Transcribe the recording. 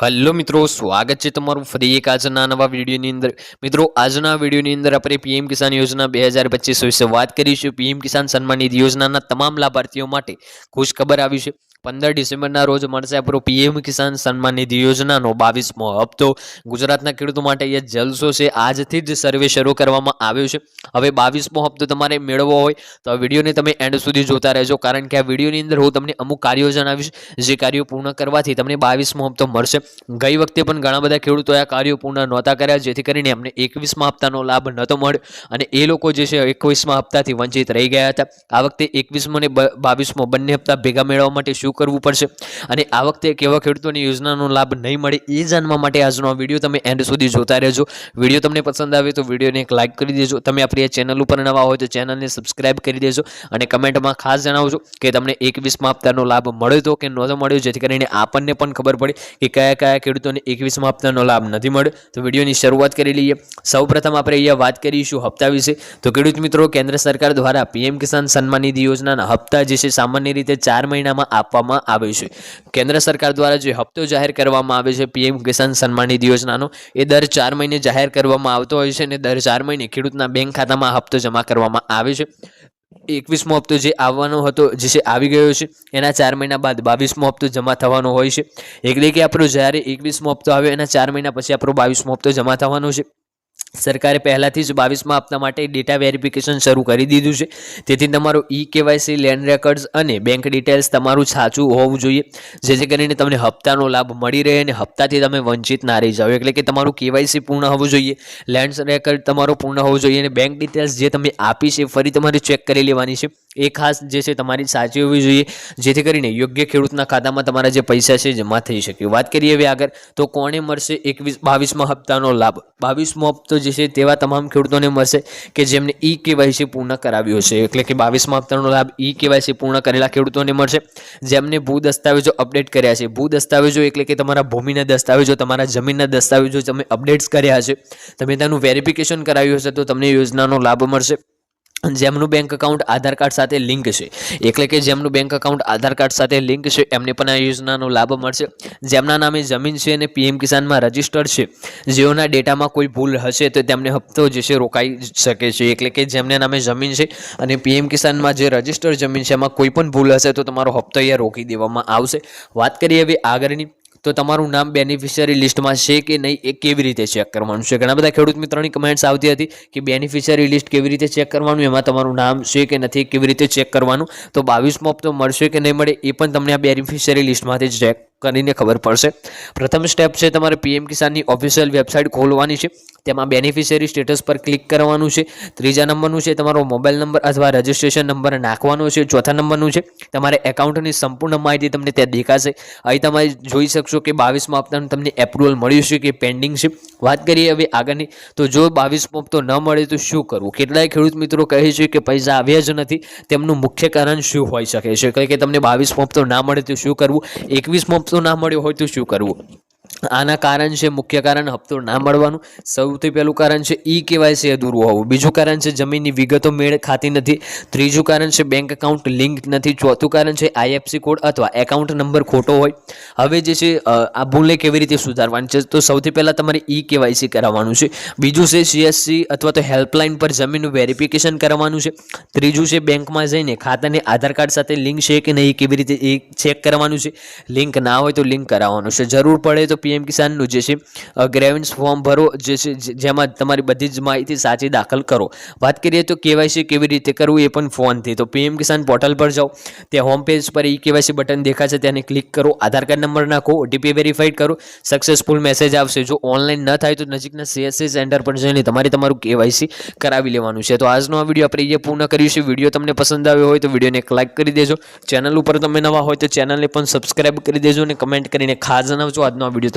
Hello મિત્રો, સ્વાગત છે તમારું ફરી એક આજના નવા વિડીયોની અંદર. મિત્રો, આજના વિડીયોની અંદર આપણે પીએમ કિસાન યોજના બે હજાર પચીસ વિશે વાત કરીશું. પીએમ કિસાન સન્માન નિધિ યોજનાના તમામ લાભાર્થીઓ માટે ખુશ ખબર આવી છે. પંદર ડિસેમ્બરના રોજ મળશે આપણો પીએમ કિસાન સન્માન નિધિ યોજનાનો બાવીસમો હપ્તો. ગુજરાતના ખેડૂતો માટે એ જલસો છે. આજથી જ સર્વે શરૂ કરવામાં આવ્યો છે. હવે બાવીસમો હપ્તો તમારે મેળવવો હોય તો આ વિડીયોને તમે એન્ડ સુધી જોતા રહેજો. કારણ કે આ વિડીયોની અંદર હું તમને અમુક કાર્યો જણાવીશ. જે કાર્યો પૂર્ણ કરવાથી તમને બાવીસમો હપ્તો મળશે. ગઈ વખતે પણ ઘણા બધા ખેડૂતોએ આ કાર્યો પૂર્ણ નહોતા કર્યા. જેથી કરીને એમને એકવીસમા હપ્તાનો લાભ નહોતો મળ્યો. અને એ લોકો જે છે એકવીસમા હપ્તાથી વંચિત રહી ગયા હતા. આ વખતે એકવીસમો અને બાવીસમો બંને હપ્તા ભેગા મેળવવા માટે શું કરવું પડશે. અને આ વખતે કેવા ખેડૂતોની યોજનાનો લાભ નહીં મળે એ જાણવા માટે આજનો આ વીડિયો તમે એન્ડ સુધી જોતા રહેજો. વીડિયો તમને પસંદ આવે તો વિડીયોને એક લાઇક કરી દેજો. તમે આપણી આ ચેનલ ઉપર નવા હોય તો ચેનલને સબસ્ક્રાઇબ કરી દેજો અને કમેન્ટમાં ખાસ જણાવજો કે તમને એકવીસમાં હપ્તાનો લાભ મળ્યો તો કે નહોતો મળ્યો, જેથી કરીને આપણને પણ ખબર પડે કે કયા કયા ખેડૂતોને એકવીસમાં હપ્તાનો લાભ નથી મળ્યો. તો વિડીયોની શરૂઆત કરી લઈએ. સૌપ્રથમ આપણે અહીંયા વાત કરીશું હપ્તા વિશે. તો ખેડૂત મિત્રો, કેન્દ્ર સરકાર દ્વારા પીએમ કિસાન સન્માન નિધિ યોજનાના હપ્તા જે છે, સામાન્ય રીતે ચાર મહિનામાં આપવામાં આવે છે. કેન્દ્ર સરકાર દ્વારા જે હપ્તો જાહેર કરવામાં આવે છે, પીએમ કિસાન સન્માન નિધિ યોજનાનો, એ દર ચાર મહિને જાહેર કરવામાં આવતો હોય છે અને દર ચાર મહિને ખેડૂતના બેંક ખાતામાં હપ્તો જમા કરવામાં આવે છે. એકવીસમો હપ્તો જે આવવાનો હતો, જે છે, આવી ગયો છે. એના ચાર મહિના બાદ બાવીસમો હપ્તો જમા થવાનો હોય છે. એટલે કે આપણો જ્યારે એકવીસમો હપ્તો આવ્યો, એના ચાર મહિના પછી આપણો બાવીસમો હપ્તો જમા થવાનો છે. સરકારે પહેલાંથી જ બાવીસમાં હપ્તા માટે ડેટા વેરિફિકેશન શરૂ કરી દીધું છે. તેથી તમારું ઈ કેવાયસી લેન્ડ રેકર્ડ્સ અને બેંક ડિટેલ્સ તમારું સાચું હોવું જોઈએ. જેથી કરીને તમને હપ્તાનો લાભ મળી રહે અને હપ્તાથી તમે વંચિત ના રહી જાઓ. એટલે કે તમારું કેવાયસી પૂર્ણ હોવું જોઈએ. લેન્ડ રેકર્ડ તમારો પૂર્ણ હોવું જોઈએ અને બેંક ડિટેલ્સ જે તમે આપી છે ફરી તમારે ચેક કરી લેવાની છે. એ ખાસ જે છે તમારી સાચી હોવી જોઈએ. જેથી કરીને યોગ્ય ખેડૂતના ખાતામાં તમારા જે પૈસા છે જમા થઈ શકે. વાત કરીએ હવે આગળ, તો કોને મળશે એકવીસ, બાવીસમાં હપ્તાનો લાભ? બાવીસમો હપ્તો જે છે તેવા તમામ ખેડૂતોને મળશે કે જેમને ઈ કેવાયસી પૂર્ણ કરાવ્યો છે. એટલે કે બાવીસમાં હપ્તાનો લાભ ઈ કેવાયસી પૂર્ણ કરેલા ખેડૂતોને મળશે. જેમને ભૂ દસ્તાવેજો અપડેટ કર્યા છે. ભૂ દસ્તાવેજો એટલે કે તમારા ભૂમિના દસ્તાવેજો, તમારા જમીનના દસ્તાવેજો તમે અપડેટ્સ કર્યા છે. તમે તેનું વેરિફિકેશન કરાવ્યું હશે તો તમને યોજનાનો લાભ મળશે. જેમનું બેંક અકાઉન્ટ આધાર કાર્ડ સાથે લિંક છે. એટલે કે જેમનું બેંક અકાઉન્ટ આધાર કાર્ડ સાથે લિંક છે, એમને પણ આ યોજનાનો લાભ મળશે. જેમના નામે જમીન છે અને પીએમ કિસાનમાં રજીસ્ટર્ડ છે. જેઓના ડેટામાં કોઈ ભૂલ હશે તો તેમને હપ્તો જે છે રોકાઈ શકે છે. એટલે કે જેમને નામે જમીન છે અને પીએમ કિસાનમાં જે રજીસ્ટર્ડ જમીન છે એમાં કોઈ પણ ભૂલ હશે તો તમારો હપ્તો અહીંયા રોકી દેવામાં આવશે. વાત કરીએ હવે આગળની તો તમારું નામ બેનિફિશિયરી લિસ્ટમાં છે કે નહીં, એ કેવી રીતે ચેક કરવાનું છે? ઘણા બધા ખેડૂત મિત્રોની કમેન્ટ્સ આવતી હતી કે બેનિફિશિયરી લિસ્ટ કેવી રીતે ચેક કરવાનું, એમાં તમારું નામ છે કે નથી, કેવી રીતે ચેક કરવાનું? તો બાવીસમો હપ્તો મળશે કે નહીં મળે, એ પણ તમને આ બેનિફિશિયરી લિસ્ટમાંથી ચેક કરીને ખબર પડશે. પ્રથમ સ્ટેપ છે તમારે પીએમ કિસાનની ઓફિશિયલ વેબસાઇટ ખોલવાની છે. તેમાં બેનિફિશિયરી સ્ટેટસ પર ક્લિક કરવાનું છે. ત્રીજા નંબરનું છે તમારો મોબાઈલ નંબર અથવા રજિસ્ટ્રેશન નંબર નાખવાનો છે. ચોથા નંબરનું છે તમારે એકાઉન્ટની સંપૂર્ણ માહિતી તમને ત્યાં દેખાશે. અહીં તમે જોઈ શકશો કે બાવીસમાં હપ્તાનું તમને એપ્રુવલ મળ્યું છે કે પેન્ડિંગ છે. વાત કરીએ હવે આગળની. તો જો બાવીસમો હપ્તો ન મળે તો શું કરવું? કેટલાય ખેડૂત મિત્રો કહે છે કે પૈસા આવ્યા જ નથી. તેમનું મુખ્ય કારણ શું હોઈ શકે છે? કે તમને બાવીસમો હપ્તો ના મળે તો શું કરવું? એકવીસમો હપ્તો ના મળ્યો હોય તો શું કરવું? આના કારણ છે, મુખ્ય કારણ હપ્તો ના મળવાનું. સૌથી પહેલું કારણ છે, ઈ કેવાયસી અધૂરું હોવું. બીજું કારણ છે, જમીનની વિગતો મેળ ખાતી નથી. ત્રીજું કારણ છે બેંક એકાઉન્ટ લિંક નથી. ચોથું કારણ છે આઈએફસી કોડ અથવા એકાઉન્ટ નંબર ખોટો હોય. હવે જે છે આ ભૂલને કેવી રીતે સુધારવાની છે, તો સૌથી પહેલાં તમારે ઈ કેવાયસી કરાવવાનું છે. બીજું છે સીએસસી અથવા તો હેલ્પલાઇન પર જમીનનું વેરિફિકેશન કરવાનું છે. ત્રીજું છે બેંકમાં જઈને ખાતાને આધાર કાર્ડ સાથે લિંક છે કે નહીં, કેવી રીતે એ ચેક કરવાનું છે. લિંક ના હોય તો લિંક કરાવવાનું છે. જરૂર પડે તો પીએમ કિસાનનું જે છે ગ્રેવિન્સ ફોર્મ ભરો, જે છે જેમાં તમારી બધી જ માહિતી સાચી દાખલ કરો. વાત કરીએ તો કેવાયસી કેવી રીતે કરવું એ પણ ફોનથી. તો પીએમ કિસાન પોર્ટલ પર જાઓ. ત્યાં હોમ પેજ પર ઈ કેવાયસી બટન દેખાશે તેને ક્લિક કરો. આધાર કાર્ડ નંબર નાખો ઓટીપી વેરીફાઈડ કરો. સક્સેસફુલ મેસેજ આવશે. જો ઓનલાઈન ન થાય તો નજીકના સીએસસી સેન્ટર પર જઈને તમારે તમારું કેવાયસી કરાવી લેવાનું છે. તો આજનો આ વીડિયો આપણે એ પૂર્ણ કર્યું છે વીડિયો તમને પસંદ આવ્યો હોય તો વિડીયોને એક લાઇક કરી દેજો. ચેનલ ઉપર તમે નવા હોય તો ચેનલને પણ સબસ્ક્રાઈબ કરી દેજો અને કમેન્ટ કરીને ખાસ જણાવજો આજનો આ વીડિયો